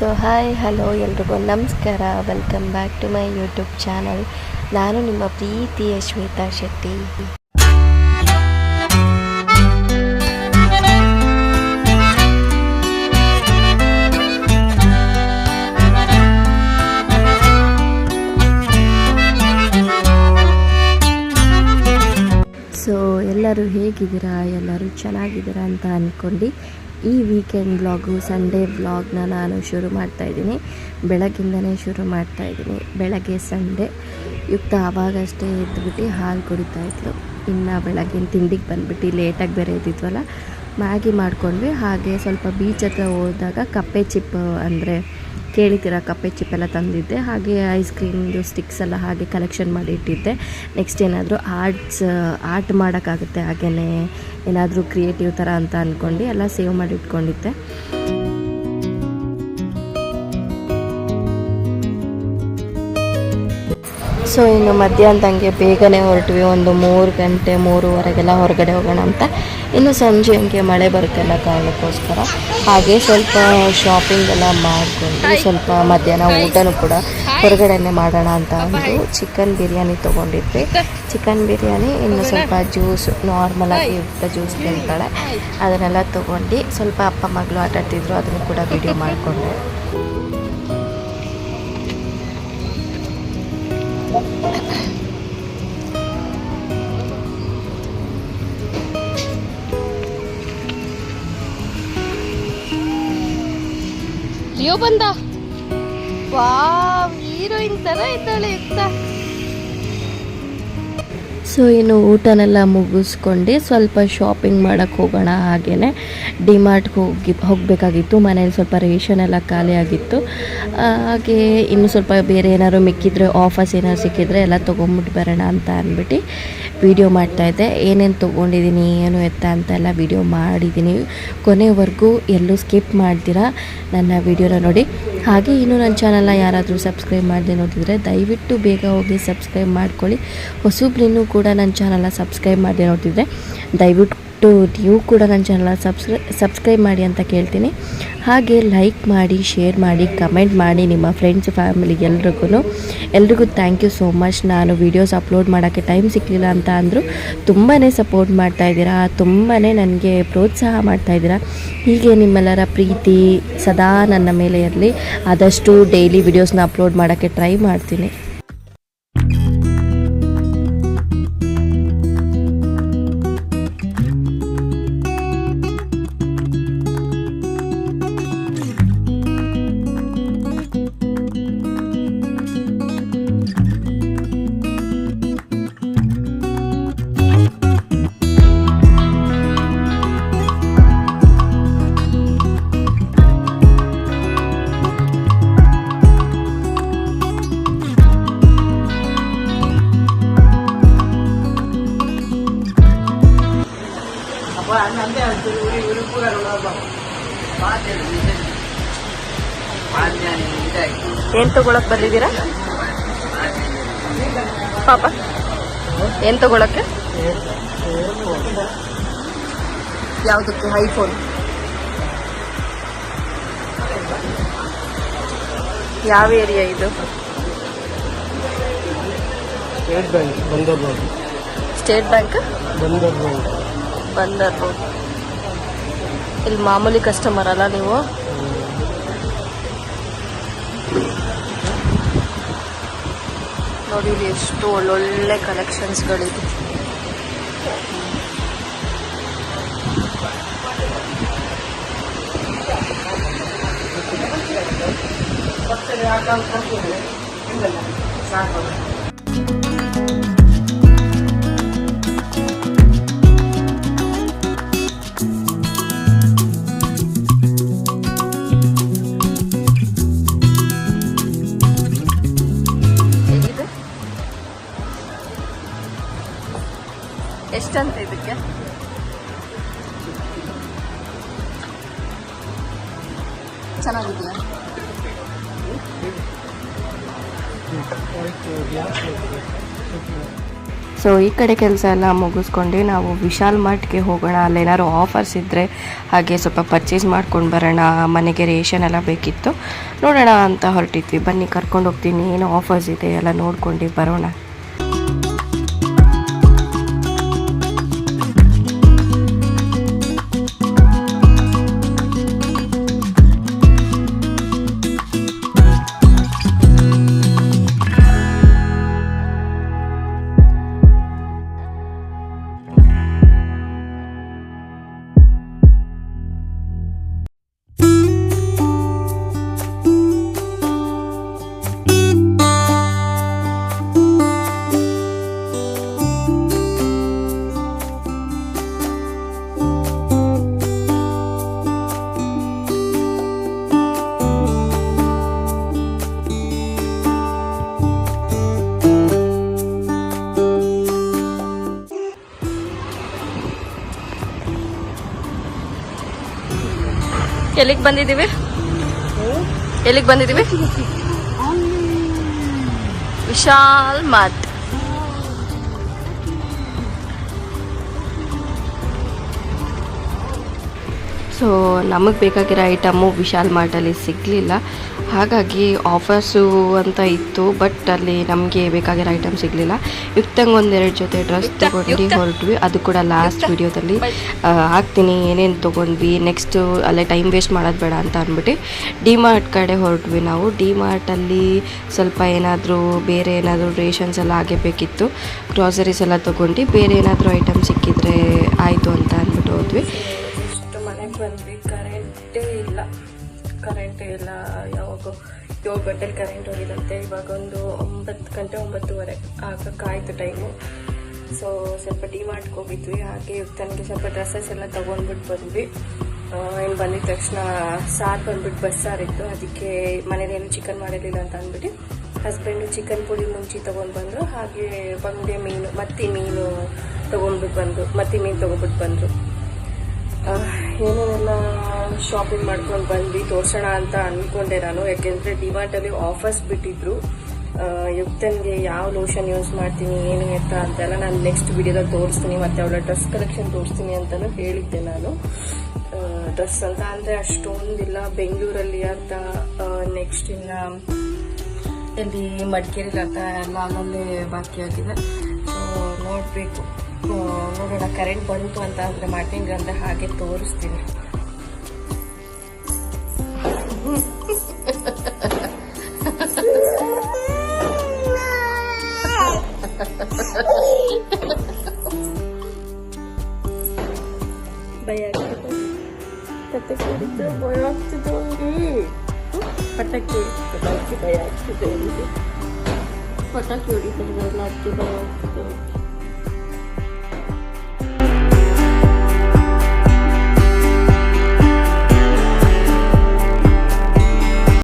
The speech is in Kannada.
ಸೊ ಹಾಯ್ ಹಲೋ ಎಲ್ರಿಗೂ. ನಮಸ್ಕಾರ. Welcome back to my YouTube channel ನಾನು ನಿಮ್ಮ ಪ್ರೀತಿಯ ಶ್ವೇತಾ ಶೆಟ್ಟಿ. ಸೊ ಎಲ್ಲರೂ ಹೇಗಿದ್ದೀರಾ? ಎಲ್ಲರೂ ಚೆನ್ನಾಗಿದ್ದೀರಾ ಅಂತ ಅಂದ್ಕೊಂಡು ಈ ವೀಕೆಂಡ್ ಬ್ಲಾಗು ಸಂಡೇ ವ್ಲಾಗ್ನ ನಾನು ಶುರು ಮಾಡ್ತಾ ಇದ್ದೀನಿ. ಬೆಳಗ್ಗಿಂದನೇ ಶುರು ಮಾಡ್ತಾ ಇದ್ದೀನಿ. ಬೆಳಗ್ಗೆ ಸಂಡೇ ಯುಕ್ತ ಆವಾಗಷ್ಟೇ ಎದ್ದುಬಿಟ್ಟು ಹಾಲು ಕುಡಿತಾ ಇದ್ಲು. ಇನ್ನು ಬೆಳಗ್ಗಿನ ತಿಂಡಿಗೆ ಬಂದುಬಿಟ್ಟು ಲೇಟಾಗಿ ಬೇರೆ ಇದ್ದಿದ್ವಲ್ಲ ಮ್ಯಾಗಿ ಮಾಡ್ಕೊಂಡ್ವಿ. ಹಾಗೆ ಸ್ವಲ್ಪ ಬೀಚ್ ಹತ್ರ ಹೋದಾಗ ಕಪ್ಪೆ ಚಿಪ್ ಅಂದರೆ ಕೇಳಿದ್ದೀರ? ಕಪ್ಪೆ ಚಿಪ್ ಎಲ್ಲ ತಂದಿದ್ದೆ. ಹಾಗೆ ಐಸ್ ಕ್ರೀಮ್ದು ಸ್ಟಿಕ್ಸ್ ಎಲ್ಲ ಹಾಗೆ ಕಲೆಕ್ಷನ್ ಮಾಡಿ ಇಟ್ಟಿದ್ದೆ. ನೆಕ್ಸ್ಟ್ ಏನಾದರೂ ಆರ್ಟ್ಸ್ ಆರ್ಟ್ ಮಾಡೋಕ್ಕಾಗುತ್ತೆ ಹಾಗೆಯೇ ಏನಾದರೂ ಕ್ರಿಯೇಟಿವ್ ಥರ ಅಂತ ಅಂದ್ಕೊಂಡು ಎಲ್ಲ ಸೇವ್ ಮಾಡಿ ಇಟ್ಕೊಂಡಿದ್ದೆ. ಸೊ ಇನ್ನು ಮಧ್ಯಾಹ್ನದಂಗೆ ಬೇಗನೆ ಹೊರಟ್ವಿ. ಒಂದು ಮೂರು ಗಂಟೆ, ಮೂರುವರೆಗೆಲ್ಲ ಹೊರಗಡೆ ಹೋಗೋಣ ಅಂತ. ಇನ್ನು ಸಂಜೆ ಹಂಗೆ ಮಳೆ ಬರೋಕ್ಕೆಲ್ಲ ಕಾರಣಕ್ಕೋಸ್ಕರ. ಹಾಗೆ ಸ್ವಲ್ಪ ಶಾಪಿಂಗ್ ಎಲ್ಲ ಮಾಡಿಕೊಂಡು ಸ್ವಲ್ಪ ಮಧ್ಯಾಹ್ನ ಊಟನೂ ಕೂಡ ಹೊರಗಡೆನೆ ಮಾಡೋಣ ಅಂತ ಅಂದು ಚಿಕನ್ ಬಿರಿಯಾನಿ ತೊಗೊಂಡಿದ್ವಿ. ಚಿಕನ್ ಬಿರಿಯಾನಿ ಇನ್ನು ಸ್ವಲ್ಪ ಜ್ಯೂಸ್ ನಾರ್ಮಲಾಗಿ ಯುಕ್ತ ಜ್ಯೂಸ್ ತಿಂತಾಳೆ. ಅದನ್ನೆಲ್ಲ ತೊಗೊಂಡು ಸ್ವಲ್ಪ ಅಪ್ಪ, ಮಗಳು ಆಟಾಡ್ತಿದ್ರು, ಅದನ್ನು ಕೂಡ ವಿಡಿಯೋ ಮಾಡಿಕೊಂಡೆ. ಲಿಯೋ ಬಂದ. ವಾವ್ ಹೀರೋಯಿನ್ ತರ ಇದ್ದಾಳೆ ಇತ್ತ ಸೊ ಇನ್ನು ಊಟನೆಲ್ಲ ಮುಗಿಸ್ಕೊಂಡು. ಸ್ವಲ್ಪ ಶಾಪಿಂಗ್ ಮಾಡೋಕ್ಕೆ ಹೋಗೋಣ ಹಾಗೆಯೇ ಡಿಮಾರ್ಟ್ಗೆ ಹೋಗಿ ಹೋಗಬೇಕಾಗಿತ್ತು. ಮನೇಲಿ ಸ್ವಲ್ಪ ರೇಷನ್ ಎಲ್ಲ ಖಾಲಿ ಆಗಿತ್ತು. ಹಾಗೆ ಇನ್ನು ಸ್ವಲ್ಪ ಬೇರೆ ಏನಾದ್ರು ಮಿಕ್ಕಿದ್ರೆ ಆಫರ್ಸ್ ಏನಾದ್ರು ಸಿಕ್ಕಿದ್ರೆ ಎಲ್ಲ ತೊಗೊಂಬಿಟ್ಟು ಬರೋಣ ಅಂತ ಅಂದ್ಬಿಟ್ಟು ವಿಡಿಯೋ ಮಾಡ್ತಾಯಿದ್ದೆ ಏನೇನು ತೊಗೊಂಡಿದ್ದೀನಿ, ಏನು ಎತ್ತ ಅಂತ ಎಲ್ಲ ವಿಡಿಯೋ ಮಾಡಿದ್ದೀನಿ. ಕೊನೆವರೆಗೂ ಎಲ್ಲೂ ಸ್ಕಿಪ್ ಮಾಡ್ತೀರಾ ನನ್ನ ವಿಡಿಯೋನ ನೋಡಿ. ಹಾಗೆ ಇನ್ನೂ ನನ್ನ ಚಾನಲ್ನ ಯಾರಾದರೂ ಸಬ್ಸ್ಕ್ರೈಬ್ ಮಾಡದೆ ನೋಡಿದರೆ ದಯವಿಟ್ಟು ಬೇಗ ಹೋಗಿ ಸಬ್ಸ್ಕ್ರೈಬ್ ಮಾಡ್ಕೊಳ್ಳಿ. ಹೊಸಬ್ರಿನ್ನೂ ಕೂಡ ನನ್ನ ಚಾನಲ್ನ ಸಬ್ಸ್ಕ್ರೈಬ್ ಮಾಡದೆ ನೋಡ್ತಿದ್ರೆ ದಯವಿಟ್ಟು ನೀವು ಕೂಡ ನನ್ನ ಚಾನಲ್ನ ಸಬ್ಸ್ಕ್ರೈ ಸಬ್ಸ್ಕ್ರೈಬ್ ಮಾಡಿ ಅಂತ ಕೇಳ್ತೀನಿ. ಹಾಗೆ ಲೈಕ್ ಮಾಡಿ ಶೇರ್ ಮಾಡಿ ಕಮೆಂಟ್ ಮಾಡಿ ನಿಮ್ಮ ಫ್ರೆಂಡ್ಸ್ ಫ್ಯಾಮಿಲಿ ಎಲ್ರಿಗೂ ಎಲ್ರಿಗೂ ಥ್ಯಾಂಕ್ ಯು ಸೋ ಮಚ್ ನಾನು ವೀಡಿಯೋಸ್ ಅಪ್ಲೋಡ್ ಮಾಡೋಕ್ಕೆ ಟೈಮ್ ಸಿಕ್ಕಲಿಲ್ಲ ಅಂತ ಅಂದರು ತುಂಬಾ ಸಪೋರ್ಟ್ ಮಾಡ್ತಾಯಿದ್ದೀರಾ ತುಂಬಾ ನನಗೆ ಪ್ರೋತ್ಸಾಹ ಮಾಡ್ತಾಯಿದ್ದೀರಾ ಹೀಗೆ ನಿಮ್ಮೆಲ್ಲರ ಪ್ರೀತಿ ಸದಾ ನನ್ನ ಮೇಲೆ ಇರಲಿ. ಆದಷ್ಟು ಡೈಲಿ ವೀಡಿಯೋಸ್ನ ಅಪ್ಲೋಡ್ ಮಾಡೋಕ್ಕೆ ಟ್ರೈ ಮಾಡ್ತೀನಿ. ಏನು ತಗೊಳಕ್ ಬಂದಿದ್ದೀರಾ? ಪಾಪ. ಏನು ತಗೊಳಕ್ಕೆ ಯಾವುದಕ್ಕೆ? ಐಫೋನ್. ಯಾವ ಏರಿಯಾ ಇದು? State bank state bank? Bandar. Road ಇಲ್ಲಿ ಮಾಮೂಲಿ ಕಸ್ಟಮರ್ ಅಲ್ಲ ನೀವು? ನೋಡಿ ಇಲ್ಲಿ ಎಷ್ಟು ಒಳ್ಳೊಳ್ಳೆ ಕಲೆಕ್ಷನ್ಸ್ಗಳಿದೆ ಹೇಗಿದೆ ಇದಕ್ಕೆ ಚೆನ್ನಾಗಿದೆಯಾ? ಸೊ ಈ ಕಡೆ ಕೆಲಸ ಎಲ್ಲ ಮುಗಿಸ್ಕೊಂಡು. ನಾವು ವಿಶಾಲ್ ಮಾರ್ಟ್ಗೆ ಹೋಗೋಣ. ಅಲ್ಲೇನಾದ್ರು ಆಫರ್ಸ್ ಇದ್ದರೆ ಹಾಗೆ ಸ್ವಲ್ಪ ಪರ್ಚೇಸ್ ಮಾಡ್ಕೊಂಡು ಬರೋಣ. ಮನೆಗೆ ರೇಷನ್ ಎಲ್ಲ ಬೇಕಿತ್ತು. ನೋಡೋಣ ಅಂತ ಹೊರಟಿದ್ವಿ. ಬನ್ನಿ, ಕರ್ಕೊಂಡು ಹೋಗ್ತೀನಿ. ಏನು ಆಫರ್ಸ್ ಇದೆ ಎಲ್ಲ ನೋಡ್ಕೊಂಡು ಬರೋಣ. ಎಲ್ಲಿಗೆ ಬಂದಿದ್ದೀವಿ ಎಲ್ಲಿಗೆ ಬಂದಿದ್ದೀವಿ ವಿಶಾಲ್ ಮಾರ್ಟ್ ಸೊ ನಮಗೆ ಬೇಕಾಗಿರೋ ಐಟಮು ವಿಶಾಲ್ ಮಾರ್ಟಲ್ಲಿ ಸಿಗಲಿಲ್ಲ. ಹಾಗಾಗಿ ಆಫರ್ಸು ಅಂತ ಇತ್ತು ಬಟ್ ಅಲ್ಲಿ ನಮಗೆ ಬೇಕಾಗಿರೋ ಐಟಮ್ ಸಿಗಲಿಲ್ಲ. ಯುಕ್ತಂಗೆ ಒಂದೆರಡು ಜೊತೆ ಡ್ರೆಸ್ ತೊಗೊಂಡು ಹೊರಟ್ವಿ. ಅದು ಕೂಡ ಲಾಸ್ಟ್ ವಿಡಿಯೋದಲ್ಲಿ. ಹಾಕ್ತೀನಿ ಏನೇನು ತೊಗೊಂಡ್ವಿ ನೆಕ್ಸ್ಟು ಅಲ್ಲೇ ಟೈಮ್ ವೇಸ್ಟ್ ಮಾಡೋದು ಬೇಡ ಅಂತ ಅಂದ್ಬಿಟ್ಟು ಡಿ ಮಾರ್ಟ್ ಕಡೆ ಹೊರಟ್ವಿ ನಾವು. ಡಿ ಮಾರ್ಟಲ್ಲಿ ಸ್ವಲ್ಪ ಏನಾದರೂ ಬೇರೆ ಏನಾದರೂ ರೇಷನ್ಸ್ ಎಲ್ಲ ಹಾಗೆ ಬೇಕಿತ್ತು ಗ್ರಾಸರೀಸ್ ಎಲ್ಲ ತೊಗೊಂಡು ಬೇರೆ ಏನಾದರೂ ಐಟಮ್ ಸಿಕ್ಕಿದ್ರೆ ಆಯಿತು ಅಂತ ಅಂದ್ಬಿಟ್ಟು ಹೋದ್ವಿ. ಕರೆಂಟೇ ಇಲ್ಲ. ಕರೆಂಟೇ ಇಲ್ಲ. ಯಾವಾಗ ಏಳು ಗಂಟೆಲಿ ಕರೆಂಟ್ ಹೋಗಿದಂತೆ ಇವಾಗ ಒಂದು ಒಂಬತ್ತು ಗಂಟೆ ಒಂಬತ್ತುವರೆ ಆಗಕ್ಕಾಯ್ತು ಟೈಮು ಸೊ ಸ್ವಲ್ಪ ಟೀ ಮಾಡ್ಕೋಬಿದ್ವಿ ಹಾಗೆ ತನಗೆ ಸ್ವಲ್ಪ ಡ್ರೆಸ್ಸಸ್ ಎಲ್ಲ ತೊಗೊಂಡ್ಬಿಟ್ಟು ಬಂದ್ವಿ. ಏನು ಬಂದಿದ ತಕ್ಷಣ ಸಾರು ಬಂದ್ಬಿಟ್ಟು ಬಸ್ಸಾರಿತ್ತು ಅದಕ್ಕೆ ಮನೇಲಿ ಚಿಕನ್ ಮಾಡಿರಲಿಲ್ಲ ಅಂತ ಅಂದ್ಬಿಟ್ಟು ಹಸ್ಬೆಂಡು ಚಿಕನ್ ಪುಡಿ ಮುಂಚಿ ತೊಗೊಂಡು ಬಂದರು. ಹಾಗೆ ಬಂದೆ ಮೀನು, ಮತ್ತಿ ಮೀನು ತೊಗೊಂಡ್ಬಿಟ್ಟು ಬಂದರು. ಮತ್ತಿ ಮೀನು ತೊಗೊಂಡ್ಬಿಟ್ಟು ಬಂದರು. ಏನೇನೆಲ್ಲ ಶಾಪಿಂಗ್ ಮಾಡ್ಕೊಂಡು ಬಂದು ತೋರ್ಸೋಣ ಅಂತ ಅಂದ್ಕೊಂಡೆ ನಾನು. ಯಾಕೆಂದ್ರೆ ಡಿಮಾರ್ಟಲ್ಲಿ ಆಫರ್ಸ್ ಬಿಟ್ಟಿದ್ರು. ಯುಕ್ತನ್ಗೆ ಯಾವ ಲೋಷನ್ ಯೂಸ್ ಮಾಡ್ತೀನಿ, ಏನು ಎತ್ತ ಅಂತೆಲ್ಲ ನಾನು ನೆಕ್ಸ್ಟ್ ವಿಡಿಯೋದಲ್ಲಿ ತೋರಿಸ್ತೀನಿ, ಮತ್ತೆ ಅವಳ ಡ್ರೆಸ್ ಕಲೆಕ್ಷನ್ ತೋರಿಸ್ತೀನಿ ಅಂತಲೂ ಹೇಳಿದ್ದೆ ನಾನು. ಡ್ರೆಸ್ ಅಂತ ಅಂದರೆ ಅಷ್ಟೊಂದಿಲ್ಲ. ಬೆಂಗಳೂರಲ್ಲಿ ಅಂತ ನೆಕ್ಸ್ಟ್ ಇನ್ನ ಇಲ್ಲಿ ಮಡಿಕೇರಿಲಿ ಅಂತ ಎಲ್ಲ ಅಲ್ಲಲ್ಲೇ ಬಾಕಿ ಆಗಿದೆ. ಸೊ ನೋಡಬೇಕು. ನೋಡೋಣ ಕರೆಂಟ್ ಬಂತು ಅಂತ ಅಂದರೆ ಮಾಡ್ತೀನಿ ಅಂತ ಹಾಗೆ ತೋರಿಸ್ತೀನಿ. ಭಯ ಆಗ್ತಿದೆ. ಕತೆ ಕುಡಿದ್ರೆ ಭಯ ಆಗ್ತಿದೆ ಅವ್ನಿಗೆ ಪಟಾಕಿ ಪಟಾಕಿ ಭಯ ಆಗ್ತಿದೆ ಅವನಿಗೆ ಪಟಾಕಿ ಹೊಡಿತಾರೆ ಅದಕ್ಕೆ ಭಯ ಆಗ್ತಿದೆ.